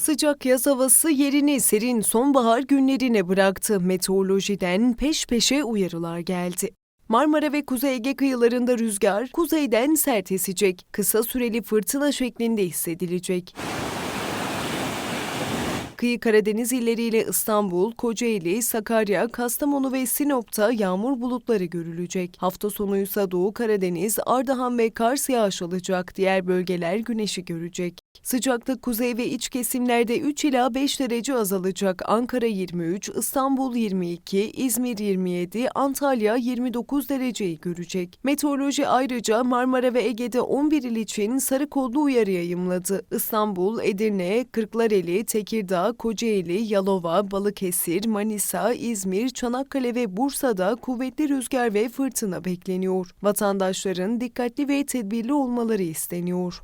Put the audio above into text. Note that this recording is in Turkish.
Sıcak yaz havası yerini serin sonbahar günlerine bıraktı. Meteorolojiden peş peşe uyarılar geldi. Marmara ve Kuzey Ege kıyılarında rüzgar kuzeyden sert esecek. Kısa süreli fırtına şeklinde hissedilecek. Kıyı Karadeniz illeriyle İstanbul, Kocaeli, Sakarya, Kastamonu ve Sinop'ta yağmur bulutları görülecek. Hafta sonuysa Doğu Karadeniz, Ardahan ve Kars yağış alacak. Diğer bölgeler güneşi görecek. Sıcaklık kuzey ve iç kesimlerde 3 ila 5 derece azalacak. Ankara 23, İstanbul 22, İzmir 27, Antalya 29 dereceyi görecek. Meteoroloji ayrıca Marmara ve Ege'de 11 il için sarı kodlu uyarı yayımladı. İstanbul, Edirne, Kırklareli, Tekirdağ, Kocaeli, Yalova, Balıkesir, Manisa, İzmir, Çanakkale ve Bursa'da kuvvetli rüzgar ve fırtına bekleniyor. Vatandaşların dikkatli ve tedbirli olmaları isteniyor.